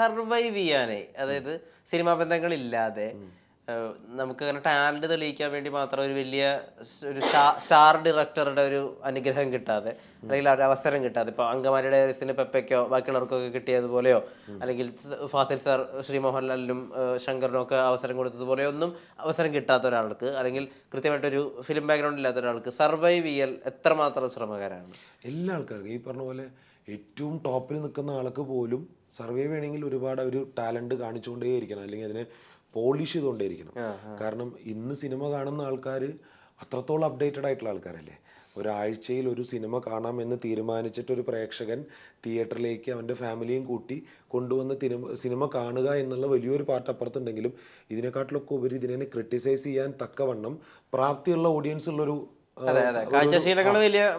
Survive ചെയ്യാനേ. അതായത് cinema ബന്ധങ്ങളില്ലാതെ നമുക്ക് അങ്ങനെ ടാലന്റ് തെളിയിക്കാൻ വേണ്ടി മാത്രം ഒരു വലിയ ഒരു സ്റ്റാർ ഡയറക്ടറുടെ ഒരു അനുഗ്രഹം കിട്ടാതെ അല്ലെങ്കിൽ ഒരു അവസരം കിട്ടാതെ. ഇപ്പൊ അങ്കമാലിയുടെ സിനിമ പെപ്പയ്ക്കോ ബാക്കിയുള്ളവർക്കൊക്കെ കിട്ടിയതുപോലെയോ അല്ലെങ്കിൽ ഫാസിൽ സാർ ശ്രീ മോഹൻലാലിനും ശങ്കറിനും ഒക്കെ അവസരം കൊടുത്തതുപോലെ ഒന്നും അവസരം കിട്ടാത്ത ഒരാൾക്ക് അല്ലെങ്കിൽ കൃത്യമായിട്ടൊരു ഫിലിം ബാക്ക്ഗ്രൗണ്ട് ഇല്ലാത്ത ഒരാൾക്ക് സർവൈവ് ചെയ്യൽ എത്രമാത്രം ശ്രമകരമാണ് എല്ലാ ആൾക്കാർക്കും. ഈ പറഞ്ഞ പോലെ ഏറ്റവും ടോപ്പിൽ നിൽക്കുന്ന ആൾക്ക് പോലും സർവേ ചെയ്യണമെങ്കിൽ ഒരുപാട് ഒരു ടാലന്റ് കാണിച്ചുകൊണ്ടേ ഇരിക്കണം അല്ലെങ്കിൽ അതിനെ പോളിഷ് ചെയ്തുകൊണ്ടേയിരിക്കണം. കാരണം ഇന്ന് സിനിമ കാണുന്ന ആൾക്കാർ അത്രത്തോളം അപ്ഡേറ്റഡ് ആയിട്ടുള്ള ആൾക്കാരല്ലേ? ഒരാഴ്ചയിൽ ഒരു സിനിമ കാണാമെന്ന് തീരുമാനിച്ചിട്ട് ഒരു പ്രേക്ഷകൻ തിയേറ്ററിലേക്ക് അവന്റെ ഫാമിലിയും കൂട്ടി കൊണ്ടുവന്ന് സിനിമ കാണുക എന്നുള്ള വലിയൊരു പാർട്ട് അപ്പുറത്തുണ്ടെങ്കിലും ഇതിനെക്കാട്ടിലൊക്കെ ഉപരി ഇതിനെ ക്രിട്ടിസൈസ് ചെയ്യാൻ തക്കവണ്ണം പ്രാപ്തിയുള്ള ഓഡിയൻസ് ഉള്ളൊരു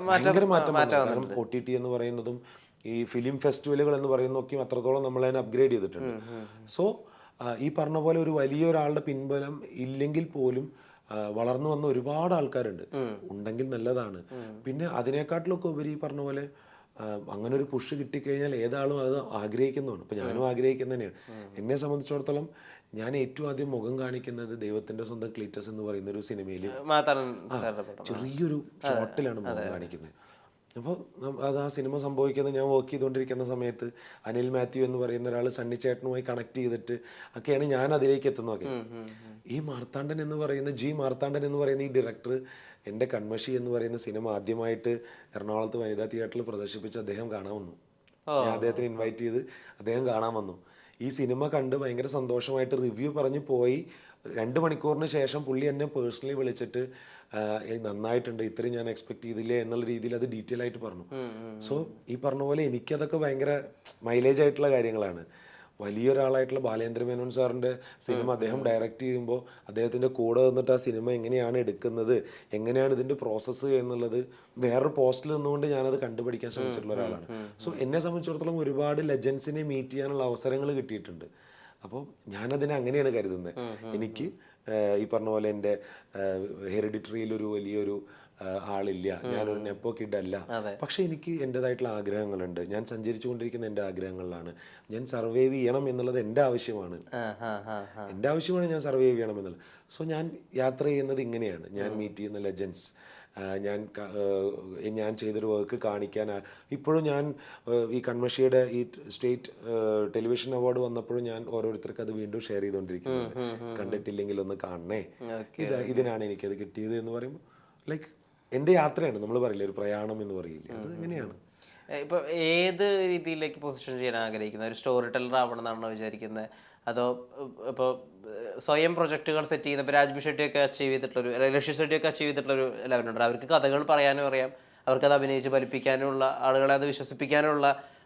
ഭയങ്കര മാറ്റം കാരണം ഒ ടി ടി എന്ന് പറയുന്നതും ഈ ഫിലിം ഫെസ്റ്റിവലുകൾ എന്ന് പറയുന്നതൊക്കെയും അത്രത്തോളം നമ്മൾ അതിനെ അപ്ഗ്രേഡ് ചെയ്തിട്ടുണ്ട്. സോ ഈ പറഞ്ഞ പോലെ ഒരു വലിയ ഒരാളുടെ പിൻബലം ഇല്ലെങ്കിൽ പോലും വളർന്നു വന്ന ഒരുപാട് ആൾക്കാരുണ്ട്. ഉണ്ടെങ്കിൽ നല്ലതാണ്. പിന്നെ അതിനെക്കാട്ടിലൊക്കെ ഉപരി ഈ പറഞ്ഞ പോലെ അങ്ങനെ ഒരു പുഷ് കിട്ടിക്കഴിഞ്ഞാൽ ഏതാളും അത് ആഗ്രഹിക്കുന്നതാണ്. ഇപ്പൊ ഞാനും ആഗ്രഹിക്കുന്ന തന്നെയാണ്. എന്നെ സംബന്ധിച്ചിടത്തോളം ഞാൻ ഏറ്റവും ആദ്യം മുഖം കാണിക്കുന്നത് ദൈവത്തിന്റെ സ്വന്തം ക്ലീറ്റസ് എന്ന് പറയുന്ന ഒരു സിനിമയിൽ ചെറിയൊരു ഷോട്ടിലാണ് മുഖം കാണിക്കുന്നത്. അപ്പോൾ അത് ആ സിനിമ സംഭവിക്കുന്നത് ഞാൻ വർക്ക് ചെയ്തുകൊണ്ടിരിക്കുന്ന സമയത്ത് അനിൽ മാത്യു എന്ന് പറയുന്ന ഒരാൾ സണ്ണി ചേട്ടനുമായി കണക്ട് ചെയ്തിട്ട് ഒക്കെയാണ് ഞാൻ അതിലേക്ക് എത്തുന്നതൊക്കെ ഈ മാർത്താണ്ഡൻ എന്ന് പറയുന്ന ജി മാർത്താണ്ഡൻ എന്ന് പറയുന്ന ഈ ഡയറക്ടർ എന്റെ കൺമഷി എന്ന് പറയുന്ന സിനിമ ആദ്യമായിട്ട് എറണാകുളത്ത് വനിതാ തിയേറ്ററിൽ പ്രദർശിപ്പിച്ച് അദ്ദേഹം കാണാൻ വന്നു. ഞാൻ അദ്ദേഹത്തിന് ഇൻവൈറ്റ് ചെയ്ത് അദ്ദേഹം കാണാൻ വന്നു. ഈ സിനിമ കണ്ട് ഭയങ്കര സന്തോഷമായിട്ട് റിവ്യൂ പറഞ്ഞ് പോയി. രണ്ട് മണിക്കൂറിന് ശേഷം പുള്ളി എന്നെ പേഴ്സണലി വിളിച്ചിട്ട് നന്നായിട്ടുണ്ട്. ഇത്രയും ഞാൻ എക്സ്പെക്ട് ചെയ്തില്ലേ എന്നുള്ള രീതിയിൽ അത് ഡീറ്റെയിൽ ആയിട്ട് പറഞ്ഞു. സോ ഈ പറഞ്ഞ പോലെ എനിക്കതൊക്കെ ഭയങ്കര മൈലേജ് ആയിട്ടുള്ള കാര്യങ്ങളാണ്. വലിയൊരാളായിട്ടുള്ള ബാലേന്ദ്ര മേനോൻ സാറിന്റെ സിനിമ അദ്ദേഹം ഡയറക്റ്റ് ചെയ്യുമ്പോൾ അദ്ദേഹത്തിന്റെ കൂടെ നിന്നിട്ട് ആ സിനിമ എങ്ങനെയാണ് എടുക്കുന്നത് എങ്ങനെയാണ് ഇതിന്റെ പ്രോസസ്സ് എന്നുള്ളത് വേറൊരു പോസ്റ്റിൽ നിന്നുകൊണ്ട് ഞാനത് കണ്ടുപിടിക്കാൻ ശ്രമിച്ചിട്ടുള്ള ഒരാളാണ്. സോ എന്നെ സംബന്ധിച്ചിടത്തോളം ഒരുപാട് ലെജൻസിനെ മീറ്റ് ചെയ്യാനുള്ള അവസരങ്ങൾ കിട്ടിയിട്ടുണ്ട്. അപ്പോൾ ഞാനതിനെ അങ്ങനെയാണ് കരുതുന്നത്. എനിക്ക് ഈ പറഞ്ഞ പോലെ എന്റെ ഹെറിഡിറ്ററിയിൽ ഒരു വലിയൊരു ആളില്ല. ഞാനൊരു നെപ്പോ കിഡ് അല്ല പക്ഷെ എനിക്ക് എന്റെതായിട്ടുള്ള ആഗ്രഹങ്ങളുണ്ട്. ഞാൻ സഞ്ചരിച്ചു കൊണ്ടിരിക്കുന്ന എന്റെ ആഗ്രഹങ്ങളിലാണ്. ഞാൻ സർവൈവ് ചെയ്യണം എന്നുള്ളത് എന്റെ ആവശ്യമാണ്. എന്റെ ആവശ്യമാണ് ഞാൻ സർവൈവ് ചെയ്യണം എന്നുള്ളത്. സോ ഞാൻ യാത്ര ചെയ്യുന്നത് ഇങ്ങനെയാണ്. ഞാൻ മീറ്റ് ചെയ്യുന്ന ലെജൻസ് ഞാൻ ഞാൻ ചെയ്തൊരു വർക്ക് കാണിക്കാൻ ഇപ്പോഴും ഞാൻ ഈ കൺമഷിയുടെ ഈ സ്റ്റേറ്റ് ടെലിവിഷൻ അവാർഡ് വന്നപ്പോഴും ഞാൻ ഓരോരുത്തർക്ക് അത് വീണ്ടും ഷെയർ ചെയ്തുകൊണ്ടിരിക്കുന്നുണ്ട് കണ്ടിട്ടില്ലെങ്കിൽ ഒന്ന് കാണണേ. ഇത് ഇതിനാണ് എനിക്കത് കിട്ടിയത് എന്ന് പറയുമ്പോൾ ലൈക്ക് എന്റെ യാത്രയാണ്. നമ്മൾ പറയില്ല ഒരു പ്രയാണം എന്ന് പറയില്ലേ? അത് എങ്ങനെയാണ്? ഇപ്പൊ ഏത് രീതിയിലേക്ക് പൊസിഷൻ ചെയ്യാൻ ആഗ്രഹിക്കുന്നത്? ഒരു സ്റ്റോറി ടെല്ലർ ആവണം എന്നാണോ വിചാരിക്കുന്നത് അതോ ഇപ്പോൾ സ്വയം പ്രൊജക്റ്റുകൾ സെറ്റ് ചെയ്യുന്ന ഇപ്പോൾ രാജ്ബി ഷെട്ടിയൊക്കെ അച്ചീവ് ചെയ്തിട്ടുള്ളൊരു ലക്ഷ്യ ഷെട്ടിയൊക്കെ അച്ചീവ് ചെയ്തിട്ടുള്ളൊരു ലെവലുണ്ട് അവർക്ക് കഥകൾ പറയാനും അറിയാം. അവർക്കത് അഭിനയിച്ച് ഫലിപ്പിക്കാനുള്ള ആളുകളെ അത് വിശ്വസിപ്പിക്കാനുള്ള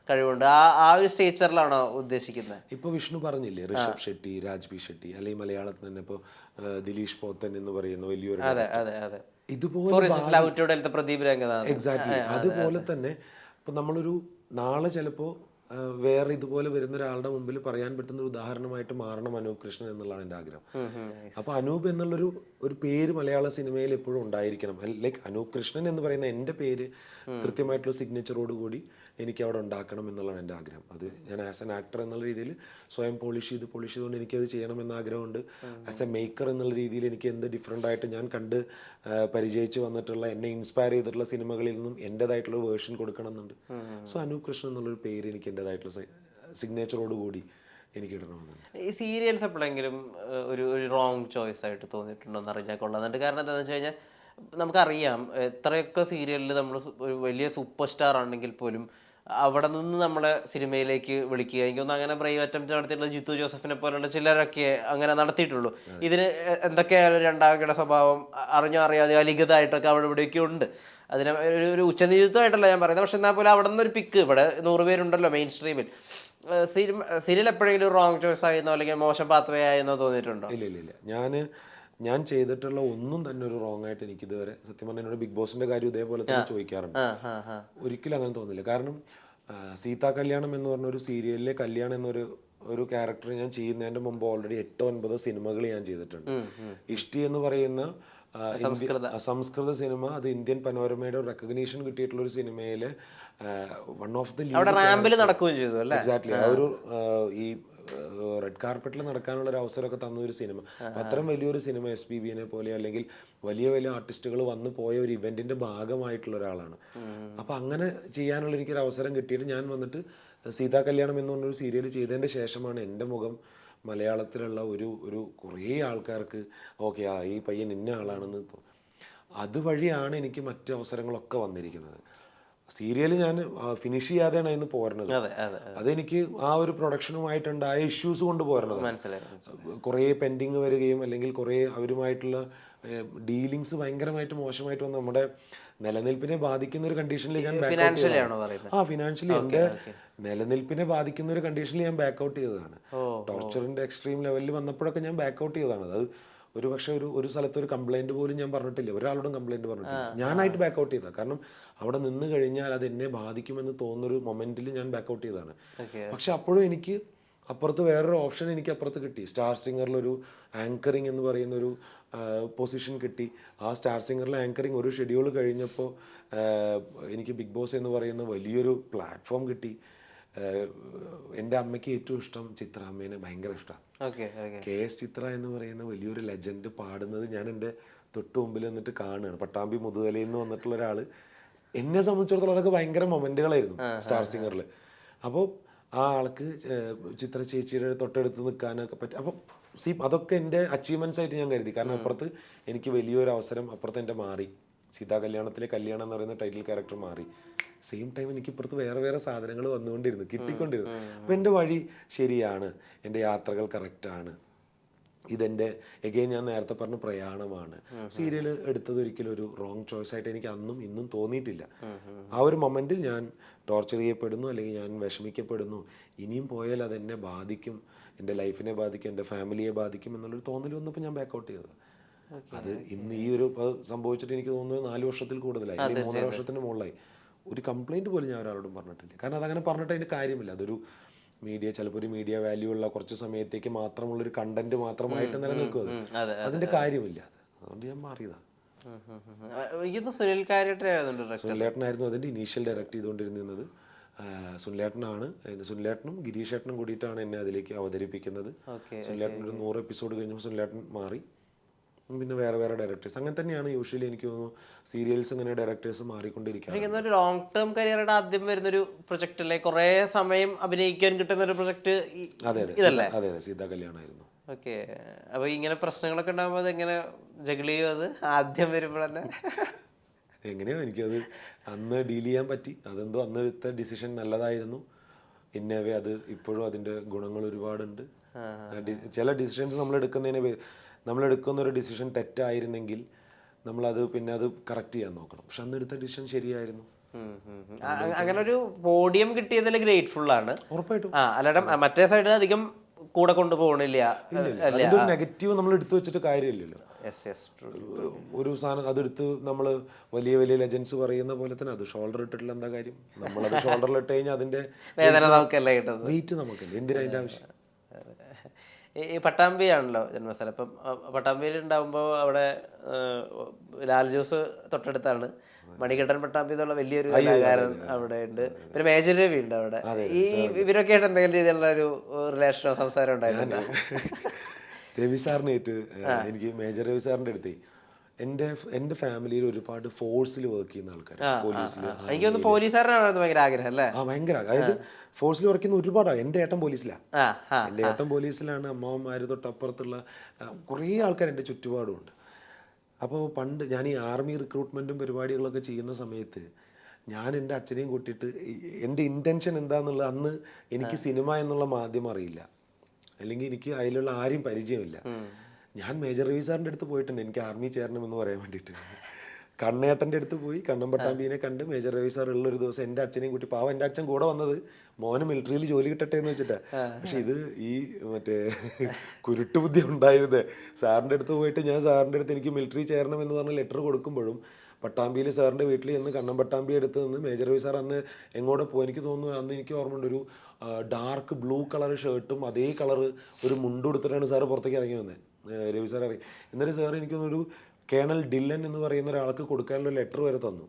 കഴിവുണ്ട്. ആ ആ ഒരു സ്റ്റേച്ചറിലാണോ ഉദ്ദേശിക്കുന്നത്? ഇപ്പോൾ വിഷ്ണു പറഞ്ഞില്ലേ ഋഷഭ് ഷെട്ടി രാജ്ബി ഷെട്ടി അല്ലെങ്കിൽ മലയാളത്തിൽ തന്നെ ഇപ്പോൾ ദിലീഷ് പോത്തൻ എന്ന് പറയുന്ന വലിയൊരു അതെ അതെ അതെ. ഇതുപോലെ പ്രദീപ് രംഗനാഥ് എക്സാക്ട്ലി അതുപോലെ തന്നെ ഇപ്പൊ നമ്മളൊരു നാളെ ചിലപ്പോ വേറെ ഇതുപോലെ വരുന്ന ഒരാളുടെ മുമ്പിൽ പറയാൻ പറ്റുന്ന ഒരു ഉദാഹരണമായിട്ട് മാറണം അനൂപ് കൃഷ്ണൻ എന്നുള്ളതാണ് എന്റെ ആഗ്രഹം. അപ്പൊ അനൂപ് എന്നുള്ളൊരു ഒരു പേര് മലയാള സിനിമയിൽ എപ്പോഴും ഉണ്ടായിരിക്കണം. ലൈക്ക് അനൂപ് കൃഷ്ണൻ എന്ന് പറയുന്ന എന്റെ പേര് കൃത്യമായിട്ടുള്ള സിഗ്നേച്ചറോട് കൂടി എനിക്ക് അവിടെ ഉണ്ടാക്കണം എന്നുള്ളതാണ് എന്റെ ആഗ്രഹം. അത് ഞാൻ ആസ് എൻ ആക്ടർ എന്നുള്ള രീതിയിൽ സ്വയം പോളിഷ് ചെയ്ത് പോളിഷ് ചെയ്തുകൊണ്ട് എനിക്കത് ചെയ്യണം എന്ന ആഗ്രഹമുണ്ട്. ആസ് എ മേക്കർ എന്നുള്ള രീതിയിൽ എനിക്ക് എന്ത് ഡിഫറെന്റ് ആയിട്ട് ഞാൻ കണ്ട് പരിചയിച്ച് വന്നിട്ടുള്ള എന്നെ ഇൻസ്പയർ ചെയ്തിട്ടുള്ള സിനിമകളിൽ നിന്നും എന്റെതായിട്ടുള്ള വേർഷൻ കൊടുക്കണം എന്നുണ്ട്. സോ അനൂപ് കൃഷ്ണൻ എന്നുള്ളൊരു പേര് എനിക്ക് എന്റെതായിട്ടുള്ള സിഗ്നേച്ചറോട് കൂടി എനിക്ക് ഇടണമെന്നുണ്ട് ഈ സീരിയൽസ് എപ്പോഴെങ്കിലും ഒരു ഒരു റോങ് ചോയ്സ് ആയിട്ട് തോന്നിയിട്ടുണ്ടോ എന്ന് അറിഞ്ഞാൽ കൊള്ളാന്നുണ്ട്. കാരണം എന്താണെന്ന് വെച്ച് കഴിഞ്ഞാൽ നമുക്കറിയാം എത്രയൊക്കെ സീരിയലിൽ നമ്മൾ ഒരു വലിയ സൂപ്പർ സ്റ്റാർ ആണെങ്കിൽ പോലും അവിടെ നിന്ന് നമ്മളെ സിനിമയിലേക്ക് വിളിക്കുക. എനിക്കൊന്നും അങ്ങനെ പ്രൈവറ്റ് അറ്റംപ്റ്റ് നടത്തിയിട്ടുള്ള ജിത്തു ജോസഫിനെ പോലുള്ള ചിലരൊക്കെ അങ്ങനെ നടത്തിയിട്ടുള്ളൂ. ഇതിന് എന്തൊക്കെയായാലും രണ്ടാം കിട സ്വഭാവം അറിഞ്ഞോ അറിയാതെയോ അലിഖിതമായിട്ടൊക്കെ അവിടെ ഇവിടെയൊക്കെ ഉണ്ട് അതിന് ഒരു ഒരു ഉച്ചനീതിത്വമായിട്ടല്ല ഞാൻ പറയുന്നത്. പക്ഷെ എന്നാൽ പോലും അവിടെ നിന്നൊരു പിക്ക്. ഇവിടെ നൂറ് പേരുണ്ടല്ലോ മെയിൻ സ്ട്രീമിൽ സിനിമ സീരിയൽ എപ്പോഴെങ്കിലും റോങ് ചോയ്സ് ആയിരുന്നോ അല്ലെങ്കിൽ മോശം പാത്വേ ആയിരുന്നോ തോന്നിയിട്ടുണ്ടോ? ഇല്ല ഇല്ല ഇല്ല ഞാൻ ഞാൻ ചെയ്തിട്ടുള്ള ഒന്നും തന്നെ ഒരു റോങ് ആയിട്ട് എനിക്ക് ഇതുവരെ സത്യം പറഞ്ഞാൽ എന്നോട് ബിഗ് ബോസിന്റെ കാര്യം ഇതേപോലെ തന്നെ ചോദിക്കാറുണ്ട്. ഒരിക്കലും അങ്ങനെ തോന്നില്ല. കാരണം സീത കല്യാണം എന്ന് പറഞ്ഞ ഒരു സീരിയലിലെ കല്യാണം എന്നൊരു ഒരു ക്യാരക്ടർ ഞാൻ ചെയ്യുന്നതിന്റെ മുമ്പ് ഓൾറെഡി എട്ടോ ഒൻപതോ സിനിമകൾ ഞാൻ ചെയ്തിട്ടുണ്ട്. ഇഷ്ടി എന്ന് പറയുന്ന അസംസ്കൃത. സംസ്കൃത സിനിമ അത് ഇന്ത്യൻ പനോരമയുടെ റെക്കഗ്നീഷൻ കിട്ടിയിട്ടുള്ള ഒരു സിനിമയിലെ വൺ ഓഫ് ദി റാമ്പിൽ നടക്കുകയും ചെയ്തു അല്ലേ? എക്സാക്ട്ലി ആ. ഒരു ഈ റെഡ് കാർപ്പറ്റിൽ നടക്കാനുള്ള ഒരു അവസരമൊക്കെ തന്ന ഒരു സിനിമ. അത്രയും വലിയൊരു സിനിമ എസ് പി ബിനെ പോലെ അല്ലെങ്കിൽ വലിയ വലിയ ആർട്ടിസ്റ്റുകൾ വന്നു പോയ ഒരു ഇവന്റിന്റെ ഭാഗമായിട്ടുള്ള ഒരാളാണ്. അപ്പൊ അങ്ങനെ ചെയ്യാനുള്ള എനിക്കൊരു അവസരം കിട്ടിയിട്ട് ഞാൻ വന്നിട്ട് സീതാ കല്യാണം എന്ന് പറഞ്ഞൊരു സീരിയൽ ചെയ്തതിന്റെ ശേഷമാണ് എന്റെ മുഖം മലയാളത്തിലുള്ള ഒരു ഒരു കുറേ ആൾക്കാർക്ക് ഓക്കെ ആ ഈ പയ്യൻ ഇന്ന ആളാണെന്ന്. അതുവഴിയാണ് എനിക്ക് മറ്റു അവസരങ്ങളൊക്കെ വന്നിരിക്കുന്നത്. സീരിയൽ ഞാൻ ഫിനിഷ് ചെയ്യാതെയാണ് ഇന്ന് പോരണത് അതെ അതെ അതെ. അതെനിക്ക് ആ ഒരു പ്രൊഡക്ഷനുമായിട്ടുണ്ടായ ഇഷ്യൂസ് കൊണ്ട് പോരണത്. കുറേ പെൻഡിങ് വരികയും അല്ലെങ്കിൽ കുറേ അവരുമായിട്ടുള്ള ഡീലിങ്സ് ഭയങ്കരമായിട്ട് മോശമായിട്ട് വന്ന് നമ്മുടെ നിലനിൽപ്പിനെ ബാധിക്കുന്ന ഒരു കണ്ടീഷനിൽ ഞാൻ ആ ഫിനാൻഷ്യലി എന്റെ നിലനിൽപ്പിനെ ബാധിക്കുന്ന ഒരു കണ്ടീഷനിൽ ഞാൻ ബാക്ക് ഔട്ട് ചെയ്തതാണ്. ടോർച്ചറിന്റെ എക്സ്ട്രീം ലെവലിൽ വന്നപ്പോഴൊക്കെ ഞാൻ ബാക്ക് ഔട്ട് ചെയ്തതാണ്. അത് ഒരു പക്ഷെ ഒരു ഒരു സ്ഥലത്ത് ഒരു കംപ്ലൈന്റ് പോലും ഞാൻ പറഞ്ഞിട്ടില്ല. ഒരാളോടും കംപ്ലൈന്റ് പറഞ്ഞിട്ടില്ല. ഞാനായിട്ട് ബാക്ക് ഔട്ട് ചെയ്താ കാരണം അവിടെ നിന്ന് കഴിഞ്ഞാൽ അത് എന്നെ ബാധിക്കുമെന്ന് തോന്നുന്നൊരു മൊമെന്റിൽ ഞാൻ ബാക്ക് ഔട്ട് ചെയ്തതാണ്. പക്ഷെ അപ്പോഴും എനിക്ക് അപ്പുറത്ത് വേറൊരു ഓപ്ഷൻ എനിക്ക് അപ്പുറത്ത് കിട്ടി. സ്റ്റാർ സിംഗറിലൊരു ആങ്കറിംഗ് എന്ന് പറയുന്ന ഒരു പൊസിഷൻ കിട്ടി. ആ സ്റ്റാർ സിംഗറിലെ ആങ്കറിംഗ് ഒരു ഷെഡ്യൂൾ കഴിഞ്ഞപ്പോൾ എനിക്ക് ബിഗ് ബോസ് എന്ന് പറയുന്ന വലിയൊരു പ്ലാറ്റ്ഫോം കിട്ടി. എന്റെ അമ്മയ്ക്ക് ഏറ്റവും ഇഷ്ടം ചിത്ര അമ്മേനെ ഭയങ്കര ഇഷ്ടമാണ് കെ എസ് ചിത്ര എന്ന് പറയുന്ന വലിയൊരു ലെജൻഡ് പാടുന്നത് ഞാൻ എന്റെ തൊട്ട് മുമ്പിൽ നിന്നിട്ട് കാണുകയാണ്. പട്ടാമ്പി മുതുകലയിൽ നിന്ന് വന്നിട്ടുള്ള ഒരാൾ എന്നെ സംബന്ധിച്ചിടത്തോളം അതൊക്കെ ഭയങ്കര മൊമെന്റുകളായിരുന്നു സ്റ്റാർ സിംഗറിൽ അപ്പോൾ ആ. ആൾക്ക് ചിത്ര ചേച്ചിയുടെ തൊട്ടടുത്ത് നിൽക്കാനൊക്കെ പറ്റും അപ്പം സി അതൊക്കെ എന്റെ അച്ചീവ്മെന്റ്സ് ആയിട്ട് ഞാൻ കരുതി. കാരണം അപ്പുറത്ത് എനിക്ക് വലിയൊരു അവസരം അപ്പുറത്ത് എന്റെ മാറി. സീതാ കല്യാണത്തിലെ കല്യാണം എന്ന് പറയുന്ന ടൈറ്റിൽ ക്യാരക്ടർ മാറി. സെയിം ടൈം എനിക്ക് ഇപ്പുറത്ത് വേറെ വേറെ സാധനങ്ങൾ വന്നുകൊണ്ടിരുന്നു കിട്ടിക്കൊണ്ടിരുന്നു. അപ്പം എന്റെ വഴി ശരിയാണ് എന്റെ യാത്രകൾ കറക്റ്റാണ് ഇതെന്റെ എഗെയിൻ ഞാൻ നേരത്തെ പറഞ്ഞ പ്രയാണമാണ്. സീരിയൽ എടുത്തത് ഒരിക്കലും ഒരു റോങ് ചോയ്സ് ആയിട്ട് എനിക്ക് അന്നും ഇന്നും തോന്നിയിട്ടില്ല. ആ ഒരു മൊമെന്റിൽ ഞാൻ ടോർച്ചർ ചെയ്യപ്പെടുന്നു അല്ലെങ്കിൽ ഞാൻ വിഷമിക്കപ്പെടുന്നു. ഇനിയും പോയാൽ അതെന്നെ ബാധിക്കും എന്റെ ലൈഫിനെ ബാധിക്കും എന്റെ ഫാമിലിയെ ബാധിക്കും എന്നുള്ളൊരു തോന്നൽ വന്നപ്പോൾ ഞാൻ ബാക്കൗട്ട് ചെയ്തത്. അത് ഇന്ന് ഈ ഒരു സംഭവിച്ചിട്ട് എനിക്ക് തോന്നുന്നത് നാല് വർഷത്തിൽ കൂടുതലായി. മൂന്നര വർഷത്തിന് മുകളിലായി. ഒരു കംപ്ലൈന്റ് പോലും ഞാൻ ഒരാളോടും പറഞ്ഞിട്ടില്ല. കാരണം അതങ്ങനെ പറഞ്ഞിട്ട് അതിന് കാര്യമില്ല. അതൊരു മീഡിയ ചിലപ്പോൾ ഒരു മീഡിയ വാല്യൂ ഉള്ള കുറച്ച് സമയത്തേക്ക് മാത്രമുള്ള ഒരു കണ്ടന്റ് മാത്രമായിട്ട് നിലനിൽക്കും അത്. അതിന്റെ കാര്യമില്ല. അത് അതുകൊണ്ട് ഞാൻ മാറിയതാ. ഇത് സുനിൽ സുനിലേട്ടനായിരുന്നു അതിന്റെ ഇനീഷ്യൽ ഡയറക്ട് ചെയ്തുകൊണ്ടിരുന്നത്. സുനിലേട്ടനാണ്. സുനിലേട്ടനും ഗിരീഷേട്ടനും കൂടിയിട്ടാണ് എന്നെ അതിലേക്ക് അവതരിപ്പിക്കുന്നത്. സുനിലേട്ടൻ ഒരു നൂറ് എപ്പിസോഡ് കഴിഞ്ഞപ്പോൾ സുനിലേട്ടൻ മാറി. പിന്നെ വേറെ വേറെ ഡയറക്ടേഴ്സ് അങ്ങനെ തന്നെയാണ് യൂഷ്വലി എനിക്ക് തോന്നുന്നു സീരിയൽസ് ഇങ്ങനെ ഡയറക്ടേഴ്സ് ഒരു ലോങ് ടേം കരിയറുടെ ആദ്യം വരുന്ന ഒരു പ്രൊജക്ട് അല്ലേ? കുറെ സമയം അഭിനയിക്കാൻ കിട്ടുന്ന ഒരു പ്രൊജക്ട് അതെ അതെ. അതെ അതെ. സീതാ കല്യാണമായിരുന്നു ഓക്കെ. അപ്പൊ ഇങ്ങനെ പ്രശ്നങ്ങളൊക്കെ ഉണ്ടാകുമ്പോൾ അത് എങ്ങനെ ജഗിൾ ചെയ്യും അത്? ആദ്യം വരുമ്പോൾ തന്നെ? എങ്ങനെയോ എനിക്കത് അന്ന് ഡീൽ ചെയ്യാൻ പറ്റി. അതെന്തോ അന്ന് എടുത്ത ഡിസിഷൻ നല്ലതായിരുന്നു. ഇന്നവേ അത് ഇപ്പോഴും അതിന്റെ ഗുണങ്ങൾ ഒരുപാടുണ്ട്. ചില ഡിസിഷൻസ് നമ്മൾ എടുക്കുന്നതിന് എടുക്കുന്ന ഒരു ഡിസിഷൻ തെറ്റായിരുന്നെങ്കിൽ നമ്മളത് പിന്നെ അത് കറക്റ്റ് ചെയ്യാൻ നോക്കണം. പക്ഷെ അന്നെടുത്ത ഡിസിഷൻ ശരിയായിരുന്നു. അങ്ങനെ ഒരു പോഡിയം കിട്ടിയതിൽ ഗ്രേറ്റ്ഫുൾ ആണ്. ഉറപ്പായിട്ടും. ആ അല്ലാതെ മറ്റേ സൈഡിൽ അധികം കൂടെ കൊണ്ടുപോകണില്ല നെഗറ്റീവ് നമ്മൾ എടുത്തു വെച്ചിട്ട് കാര്യമില്ലല്ലോ. ഒരു സാധനം അതെടുത്ത് നമ്മൾ വലിയ വലിയ ലെജൻസ് പറയുന്ന പോലെ തന്നെ അത് ഷോൾഡർ ഇട്ടിട്ടില്ല എന്താ കാര്യം? നമ്മളത് ഷോൾഡറിൽ ഇട്ട് കഴിഞ്ഞാൽ അതിന്റെ വെയിറ്റ് നമുക്കല്ലേ എന്തിനാ അതിന്റെ ആവശ്യം? ഈ- ഈ പട്ടാമ്പി ആണല്ലോ ജന്മസ്ഥലം. അപ്പം പട്ടാമ്പിയിൽ ഉണ്ടാകുമ്പോൾ അവിടെ ലാൽ ജോസ് തൊട്ടടുത്താണ്. മണികണ്ഠൻ പട്ടാമ്പി എന്നുള്ള വലിയൊരു കലാകാരൻ അവിടെ ഉണ്ട് പിന്നെ മേജർ രവി ഉണ്ട് അവിടെ. ഈ ഇവരൊക്കെ ആയിട്ട് എന്തെങ്കിലും രീതിയിലുള്ള ഒരു റിലേഷനോ സംസാരം ഉണ്ടായിരുന്നു രവി സാറിനേറ്റ് എനിക്ക് മേജർ രവി സാറിന്റെ അടുത്തേ എന്റെ എന്റെ ഫാമിലിയിൽ ഒരുപാട് ഫോഴ്സിൽ വർക്ക് ചെയ്യുന്ന ആൾക്കാർ പോലീസിൽ എനിക്കൊന്ന് പോലീസുകാരനാണെന്ന് ഭയങ്കര ആഗ്രഹം അല്ലേ? ആ ഭയങ്കര. അതായത് ഫോഴ്സിൽ വർക്ക് ചെയ്യുന്ന ഒരുപാട് എന്റെ ഏട്ടൻ പോലീസിലാണ് എന്റെ ഏട്ടൻ പോലീസിലാണ് അമ്മാവന്മാര് തൊട്ടപ്പുറത്തുള്ള കുറെ ആൾക്കാർ ചുറ്റുപാടും ചുറ്റുപാടുമുണ്ട്. അപ്പോൾ പണ്ട് ഞാൻ ഈ ആർമി റിക്രൂട്ട്മെന്റും പരിപാടികളൊക്കെ ചെയ്യുന്ന സമയത്ത് ഞാൻ എന്റെ അച്ഛനെയും കൂട്ടിയിട്ട് എന്റെ എന്റെ ഇന്റൻഷൻ എന്താണെന്നുള്ളത് അന്ന് എനിക്ക് സിനിമ എന്നുള്ള മാധ്യമം അറിയില്ല. അല്ലെങ്കിൽ എനിക്ക് അതിലുള്ള ആരും പരിചയമില്ല. ഞാൻ മേജർ രവി സാറിന്റെ അടുത്ത് പോയിട്ടുണ്ട്. എനിക്ക് ആർമി ചേരണം എന്ന് പറയാൻ വേണ്ടിയിട്ട്. കണ്ണേട്ടന്റെ അടുത്ത് പോയി കണ്ണൻ പട്ടാമ്പിനെ കണ്ട് മേജർ രവി സാർ ഉള്ള ഒരു ദിവസം എന്റെ അച്ഛനെയും കൂട്ടി പാവം എന്റെ അച്ഛൻ കൂടെ വന്നത് മോന് മിലിറ്ററിയിൽ ജോലി കിട്ടട്ടെ എന്ന് വെച്ചിട്ടാ. പക്ഷെ ഇത് ഈ മറ്റേ കുരുട്ടുബുദ്ധി ഉണ്ടായിരുന്നത് സാറിന്റെ അടുത്ത് പോയിട്ട് ഞാൻ സാറിന്റെ അടുത്ത് എനിക്ക് മിലിറ്ററി ചേരണം എന്ന് പറഞ്ഞ ലെറ്റർ കൊടുക്കുമ്പോഴും പട്ടാമ്പിയിൽ സാറിന്റെ വീട്ടിൽ ചെന്ന് കണ്ണൻ പട്ടാമ്പി എടുത്ത് നിന്ന് മേജർ രവി സാർ അന്ന് എങ്ങോട്ട് പോകും എനിക്ക് തോന്നുന്നു അന്ന് എനിക്ക് ഓർമ്മയുണ്ട് ഒരു ഡാർക്ക് ബ്ലൂ കളർ ഷർട്ടും അതേ കളർ ഒരു മുണ്ടും എടുത്തിട്ടാണ് സാറ് പുറത്തേക്ക് ഇറങ്ങി വന്നത് രവി സാർ അറിയാം. എന്നിട്ട് സാർ എനിക്കൊന്നൊരു കേണൽ ഡില്ലൻ എന്ന് പറയുന്ന ഒരാൾക്ക് കൊടുക്കാനുള്ള ലെറ്റർ വരെ തന്നു.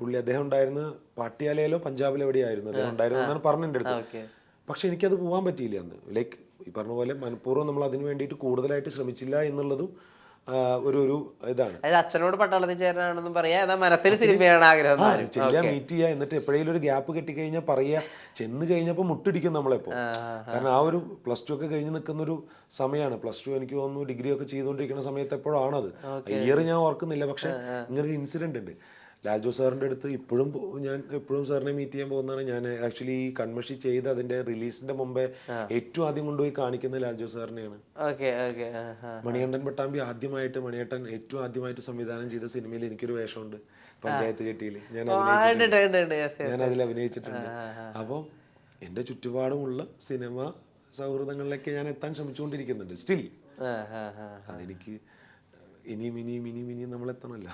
പുള്ളി അദ്ദേഹം ഉണ്ടായിരുന്ന പാട്ടിയാലയിലോ പഞ്ചാബിലോ എവിടെയായിരുന്നു? അദ്ദേഹം ഉണ്ടായിരുന്നു എന്നാണ് എന്റെ അടുത്ത്. പക്ഷെ എനിക്കത് പോകാൻ പറ്റിയില്ല അന്ന്. ലൈക്ക് ഈ പറഞ്ഞ പോലെ മനഃപൂർവം നമ്മൾ അതിന് വേണ്ടിയിട്ട് കൂടുതലായിട്ട് ശ്രമിച്ചില്ല എന്നുള്ളതും ഒരു ഒരു ഇതാണ്. അതായത് അച്ഛനോട് പട്ടാളത്തിൽ ചേരാനാണെന്നും പറയാ. എന്നാ മനസ്സിൽ സിനിമയാണ് ആഗ്രഹം. ചെല്ലുക മീറ്റ് ചെയ്യുക എന്നിട്ട് എപ്പോഴേലും ഒരു ഗ്യാപ്പ് കിട്ടിക്കഴിഞ്ഞാൽ പറയുക ചെന്ന് കഴിഞ്ഞപ്പോൾ മുട്ടിടിക്കും നമ്മളെപ്പോ. കാരണം ആ ഒരു പ്ലസ് ടു ഒക്കെ കഴിഞ്ഞ് നിൽക്കുന്ന ഒരു സമയമാണ് പ്ലസ് ടു എനിക്ക് തോന്നുന്നു ഡിഗ്രി ഒക്കെ ചെയ്തുകൊണ്ടിരിക്കുന്ന സമയത്ത് എപ്പോഴാണത്. ഇയർ ഞാൻ ഓർക്കുന്നില്ല പക്ഷെ ഇങ്ങനൊരു ഇൻസിഡന്റ് ഉണ്ട്. ലാൽജോ സാറിന്റെ അടുത്ത് ഇപ്പോഴും ഞാൻ എപ്പോഴും സാറിനെ മീറ്റ് ചെയ്യാൻ പോകുന്നതാണ്. ഞാൻ ആക്ച്വലി ഈ കൺമഷി ചെയ്ത് അതിന്റെ റിലീസിന്റെ മുമ്പേ ഏറ്റവും ആദ്യം കൊണ്ടുപോയി കാണിക്കുന്നത് ലാൽജോ സാറിനെയാണ്. മണികണ്ഠൻ പട്ടാമ്പി ആദ്യമായിട്ട് മണിയേട്ടൻ ഏറ്റവും ആദ്യമായിട്ട് സംവിധാനം ചെയ്ത സിനിമയിൽ എനിക്കൊരു വേഷമുണ്ട്. പഞ്ചായത്ത് ചെട്ടിയിൽ ഞാൻ. ഞാൻ അതിൽ അഭിനയിച്ചിട്ടുണ്ട്. അപ്പം എന്റെ ചുറ്റുപാടുമുള്ള സിനിമ സൗഹൃദങ്ങളിലേക്ക് ഞാൻ എത്താൻ ശ്രമിച്ചുകൊണ്ടിരിക്കുന്നുണ്ട്. സ്റ്റിൽ. അതെനിക്ക് ഇനിയും ഇനിയും ഇനിയും ഇനിയും നമ്മൾ എത്തണമല്ലോ